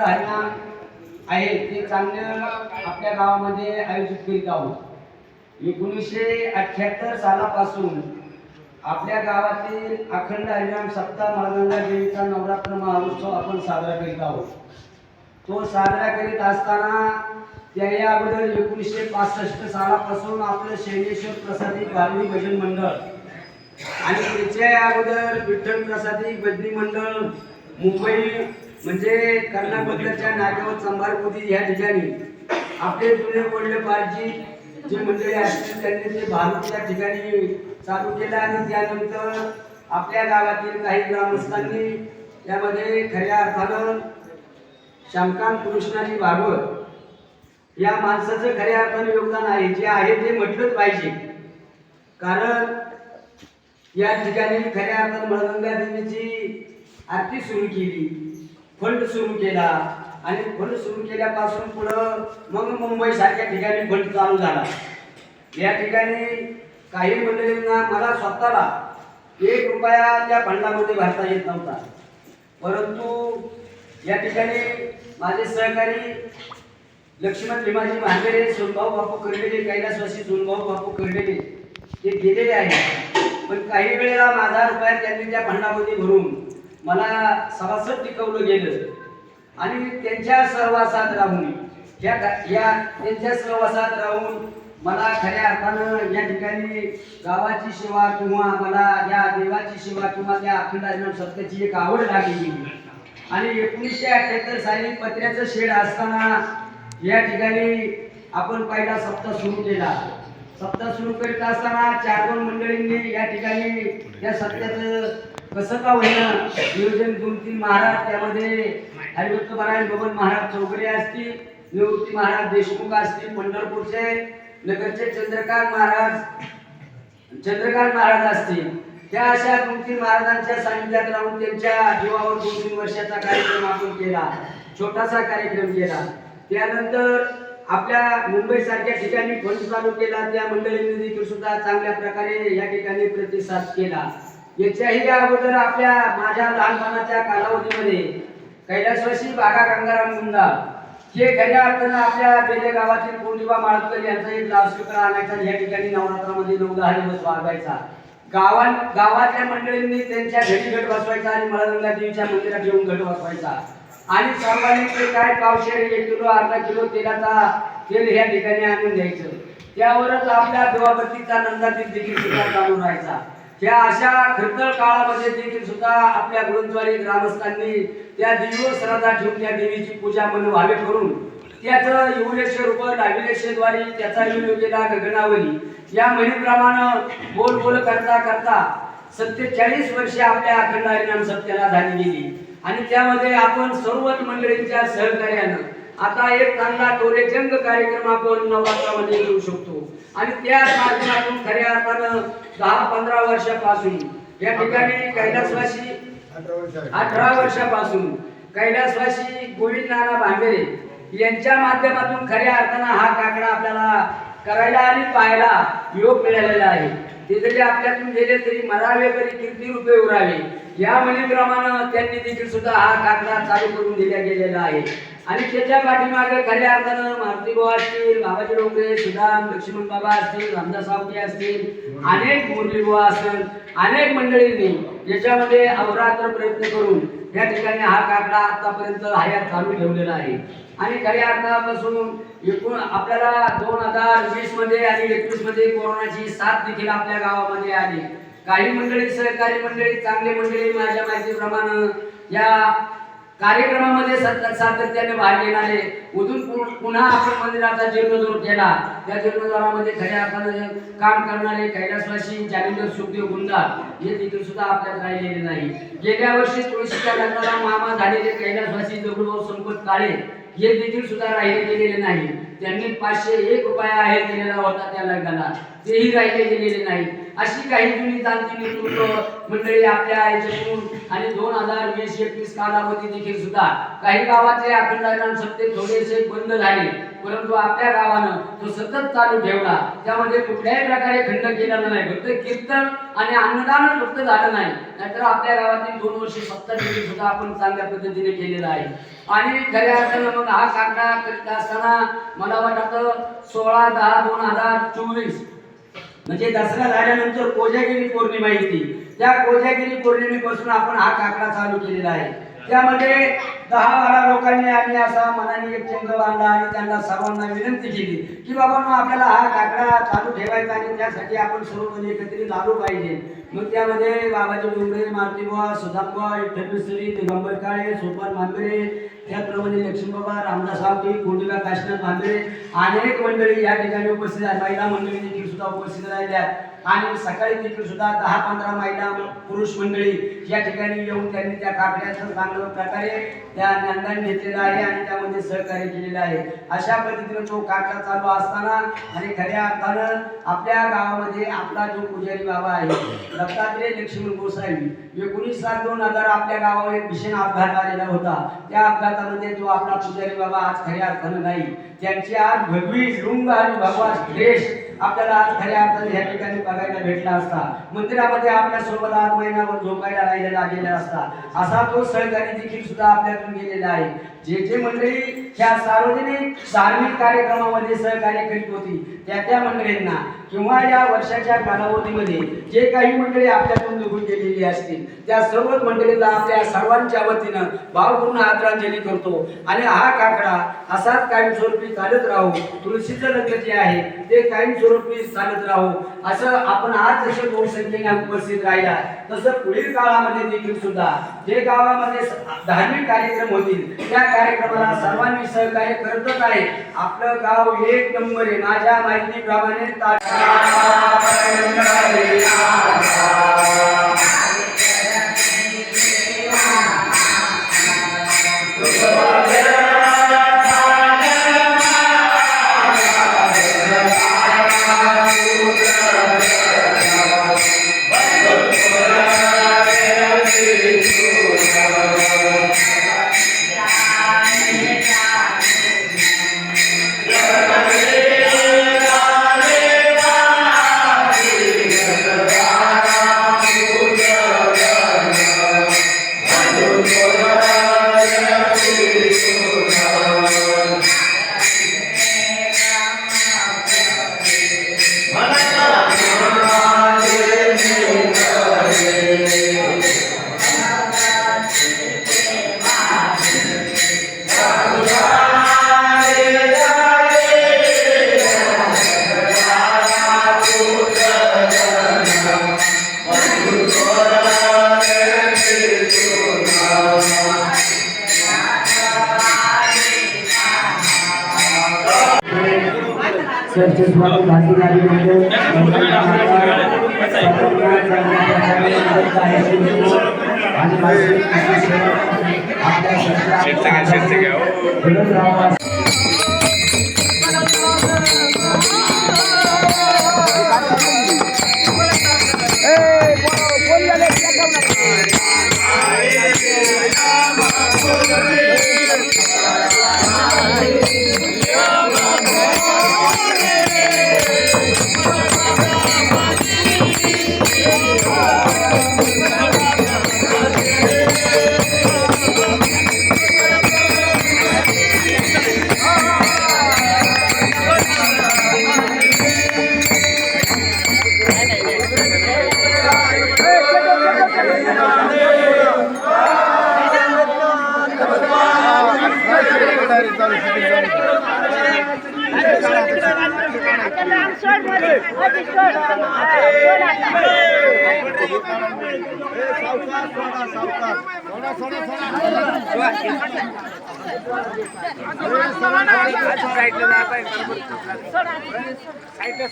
धारणा आहे ते चांगलं आपल्या गावामध्ये आयोजित करीत आहोत एकोणीसशे अठ्ठ्याहत्तर सालापासून आपल्या गावातील अखंड हरिनाम सप्ताह माळगंगा देवीचा नवरात्र महोत्सव आपण साजरा करीत आहोत तो साजरा करीत असताना त्याही अगोदर एकोणीसशे पासष्ट सालापासून आपलं शैलेश्वर प्रसादी भारती भजन मंडळ आणि त्याच्या अगोदर विठ्ठल प्रसादी भजनी मंडळ मुंबई म्हणजे कर्णाबद्दलच्या नागावर चंबारपुरी या ठिकाणी आपले जुने वडले पारजी. जे मंडळी असतील त्यांनी ते भारत या ठिकाणी चालू केलं आणि त्यानंतर आपल्या गावातील काही ग्रामस्थांनी त्यामध्ये खऱ्या अर्थानं श्यामकांत कृष्णाजी भागवत या माणसाचं खऱ्या अर्थाने योगदान आहे. जे आहे ते म्हटलंच पाहिजे. कारण या ठिकाणी खऱ्या अर्थानं मृदंगा देवीची आरती सुरू केली. फंड सुरू केला. आणि फंड सुरू केल्यापासून पुढं मग मुंबई सारख्या ठिकाणी फंड चालू झाला. या ठिकाणी काही मंडळींना मला स्वतःला एक रुपया त्या फंडामध्ये भरता येत नव्हता. परंतु या ठिकाणी माझे सहकारी लक्ष्मण भीमाजी भांगरे सोनभाऊ बापू कर्डेले कैलासवासी सोनभाऊ बापू कर्डेले ते गेलेले आहेत. पण काही वेळेला माझा रुपया त्यांनी त्या फंडामध्ये भरून मला सभासद टिकवलं गेलं. आणि त्यांच्या सहवासात राहून या या त्यांच्या सहवासात राहून मला खऱ्या अर्थानं या ठिकाणी गावाची सेवा किंवा मला या देवाची सेवा किंवा त्या अखंड सत्याची एक आवड लागली. आणि एकोणीसशे अठ्ठ्याहत्तर साली पत्र्याचं शेड असताना या ठिकाणी आपण पहिला सप्ताह सुरू केला. सप्ताह सुरू करीत असताना चार दोन मंडळींनी या ठिकाणी या सत्याचं कसं का होईना? नियोजन दोन तीन महाराज त्यामध्ये हरिभक्त नारायण महाराज चौकरे असतील निवृत्ती महाराज देशमुख असतील पंढरपूरचे नगरचे चंद्रकांत महाराज चंद्रकांत महाराज असतील. त्या अशा दोन तीन महाराजांच्या सानिध्यात राहून त्यांच्या जीवावर दोन तीन वर्षाचा कार्यक्रम आपण केला छोटासा कार्यक्रम केला. त्यानंतर आपल्या मुंबई सारख्या ठिकाणी फंड चालू केला त्या मंडळींनी देखील सुद्धा चांगल्या प्रकारे या ठिकाणी प्रतिसाद केला. याच्याही अगोदर आपल्या माझ्या लहानपणाच्या कालावधीमध्ये कैलासवासी बागा गंगाराम गुंडा हे खऱ्या अर्थानं आपल्या बेले गावातील पौर्णिमा माळकर यांचा एक लावस्वीकार आणायचा या ठिकाणी नवरात्रामध्ये नऊ दहा दिवस वागायचा गावां गावातल्या मंडळींनी त्यांच्या घरी घट बसवायचा आणि मळगंगा देवीच्या मंदिरात येऊन घट बसवायचा. आणि सर्वांनी ते काय पावशे एक किलो अर्धा किलो तेलाचा तेल ह्या ठिकाणी आणून द्यायचं. त्यावरच आपल्या देवाबत्तीचा नंदातील देखील सुद्धा चालू राहायचा. त्या अशा खडतर काळामध्ये देखील सुद्धा आपल्या गुरुद्वारी ग्रामस्थांनी त्या दिवस श्रद्धा ठेवून त्या देवीची पूजा मन व्हावे करून त्याचं येऊलेशे रूप डाविलेशेद्वारी त्याचा विनियोग गगनावली या म्हणीप्रमाणे बोल बोल करता करता सत्तेचाळीस वर्षे आपल्या अखंड हरिनाम सत्याला झाली गेली. आणि त्यामध्ये आपण सर्वच मंडळींच्या सहकार्यानं आता एक चांगला टोरेजंग कार्यक्रम आपण नवरात्रामध्ये घेऊ शकतो. आणि त्या माध्यमातून खऱ्या अर्थानं दहा पंधरा वर्षापासून या ठिकाणी कैलासवासी अठरा वर्षापासून कैलासवासी गोविंद नाना भांबेरे यांच्या माध्यमातून खऱ्या अर्थानं हा काकडा आपल्याला करायला आणि पाहायला योग मिळालेला आहे. ते जरी आपल्यातून गेले तरी मरावे तरी कीर्ती रुपये उरावे? या म्हणीप्रमाणे त्यांनी देखील सुद्धा हा कागदा चालू करून दिला गेलेला आहे. आणि त्याच्या पाठीमागे खऱ्या अर्थानं मारुतीभाऊ असतील बाबाजी डोंगरे सुदाम लक्ष्मण बाबा असतील रामदास सावके असतील अनेक मुरली असतील अनेक मंडळींनी याच्यामध्ये अहोरात्र प्रयत्न करून या ठिकाणी हा काकडा आतापर्यंत हयात चालू ठेवलेला आहे. आणि खऱ्या अर्थापासून एकूण आपल्याला दोन हजार वीसमध्ये आणि एकवीसमध्ये कोरोनाची साथ देखील आपल्या गावामध्ये आली. काही मंडळी सहकारी मंडळी चांगले मंडळी माझ्या माहितीप्रमाणे या कार्यक्रमामध्ये सतत सातत्याने भाग घेणारे उजून पु- पुन्हा आपण मंदिराचा जीर्णोद्धार केला. त्या जीर्णोद्धारामध्ये खऱ्या अर्थानं काम करणारे कैलासवासी जालिंदर सुखदेव गुंडा हे तिथून सुद्धा आपल्यात राहिलेले नाही. गेल्या वर्षी तुळशीच्या लग्नाला मामा झालेले कैलासवासी दगडूभाऊ संपत काळे हे देखील सुद्धा राहिले गेलेले नाही. त्यांनी पाचशे एक रुपया आहे दिलेला होता त्या लग्नाला तेही राहिले गेलेले नाही. अशी काही जुनी जाणती नेतृत्व मंडळी आपल्या याच्यातून आणि दोन हजार वीस एकवीस कालावधी देखील सुद्धा काही गावातले अखंड सत्ते थोडेसे बंद झाले. परंतु आपल्या गावानं तो सतत चालू ठेवला. त्यामध्ये कुठल्याही प्रकारे खंड केलेला नाही. फक्त कीर्तन आणि अन्नदान फक्त झालं नाही. नाहीतर आपल्या गावातील दोन वर्ष सत्तर सुद्धा आपण चांगल्या पद्धतीने केलेला आहे. आणि खऱ्या अर्थानं मग हा कागदा करीत असताना मला वाटतं सोळा दहा दोन हजार चोवीस म्हणजे दसरा झाल्यानंतर कोजागिरी पौर्णिमा येते. त्या कोजागिरी पौर्णिमेपासून आपण हा काकडा चालू केलेला आहे. त्यामध्ये दहा बारा लोकांनी आम्ही असा मनाने एक चंग बांधला आणि त्यांना सर्वांना विनंती केली की बाबा मग आपल्याला हा काकडा चालू ठेवायचा आणि त्यासाठी आपण सर्वजण एकत्रित आलो पाहिजे. मग त्यामध्ये बाबाजी डोंगरे मारुतीबुवा सुधामबुवा विठ्ठल विठ्ठलश्री दिगंबर काळे सोपान भांबेरे त्याचप्रमाणे लक्ष्मीबाबा रामदास आवटी कोंडिला काशीनाथ भांबेरे अनेक मंडळी या ठिकाणी उपस्थित आहेत. महिला मंडळी सुद्धा उपस्थित राहिल्या. आणि सकाळी तिकडे सुद्धा दहा पंधरा महिला पुरुष मंडळी या ठिकाणी येऊन त्यांनी त्या काकड्याचं चांगल्या प्रकारे त्या ज्ञानदान घेतलेलं आहे आणि त्यामध्ये सहकार्य केलेलं आहे. अशा पद्धतीने तो काकडा चालू असताना आणि खऱ्या अर्थानं आपल्या गावामध्ये आपला जो पुजारी बाबा आहे दत्तात्रय लक्ष्मण गोसावी एकोणीस सात दोन हजार आपल्या गावावर एक भीषण अपघात आलेला होता. त्या अपघातामध्ये जो आपला पुजारी बाबा आज खऱ्या अर्थानं नाही. त्यांची आज भगवी लुंग आणि भगवा श्रेष्ठ आपल्याला आज खऱ्या अर्थाने या ठिकाणी बघायला भेटला असता. मंदिरामध्ये आपल्यासोबत आठ महिन्यावर झोपायला राहिलेला गेलेला असता. असा तो सहकारी देखील सुद्धा आपल्यातून गेलेला आहे. जे जे मंडळी ह्या सार्वजनिक धार्मिक कार्यक्रमामध्ये सहकार्य करीत होती त्या त्या मंडळींना किंवा या वर्षाच्या कालावधीमध्ये जे काही मंडळी आपल्यातून निघून गेलेली असतील त्या सर्वच मंडळीला आपल्या सर्वांच्या वतीनं भावपूर्ण आदरांजली करतो. आणि हा काकडा असाच कायमस्वरूपी चालत राहू तुळशीचं लग्न जे आहे ते कायमस्वरूपी स्वरूपी चालत राहू. असं आपण आज जसे लोकसंख्येने उपस्थित राहिला तसं पुढील काळामध्ये देखील सुद्धा जे गावामध्ये धार्मिक कार्यक्रम होतील त्या कार्यक्रमाला सर्वांनी सहकार्य करतच आहे. आपलं गाव एक नंबर आहे. माझ्या माहितीप्रमाणे ता- चर्चेद्वारे भागीदारी म्हणजे आपल्या